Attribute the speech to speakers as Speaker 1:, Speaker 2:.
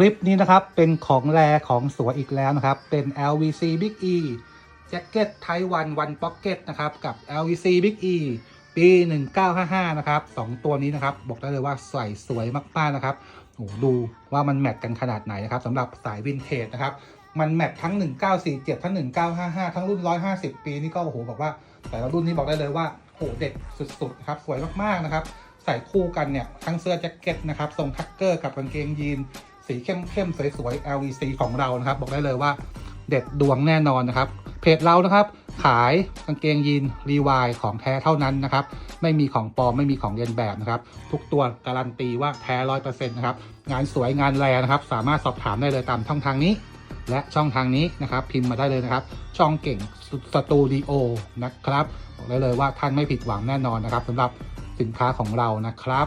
Speaker 1: คลิปนี้นะครับเป็นของแรของสวยอีกแล้วนะครับ เป็น LVC Big E แจ็คเก็ตไทวันวันพ็อกเก็ตนะครับ กับ LVC Big E ปี 1955 นะครับสองตัวนี้นะครับ บอกได้เลยว่าใส่สวยมากๆนะครับโอ้ดูว่ามันแมทกันขนาดไหนนะครับสำหรับสายวินเทจนะครับ มันแมททั้ง 1947 ทั้ง 1955 ทั้งรุ่น 150 ปีนี่ก็โอ้โหบอกว่า แต่ละรุ่นนี้บอกได้เลยว่าโหเด็ดสุดๆนะครับสวยมากๆนะครับ ใส่คู่กันเนี่ยทั้งเสื้อแจ็คเก็ตนะครับทรงทักเกอร์กับกางเกงยีน สีเข้มๆสวยๆ LVC ของเรานะครับ บอกได้เลยว่าเด็ดดวงแน่นอนนะครับ เพจเรานะครับ ขายกางเกงยีนรีวายของแท้เท่านั้นนะครับ ไม่มีของปลอมไม่มีของเลียนแบบนะครับ ทุกตัวการันตีว่าแท้ร้อยเปอร์เซ็นต์นะครับ งานสวยงานแรงนะครับ สามารถสอบถามได้เลยตามช่องทางนี้ และช่องทางนี้นะครับ พิมพ์มาได้เลยนะครับ ช่องเก่งสตูดิโอนะครับบอกได้เลยว่าท่านไม่ผิดหวังแน่นอนนะครับสำหรับสินค้าของเรานะครับ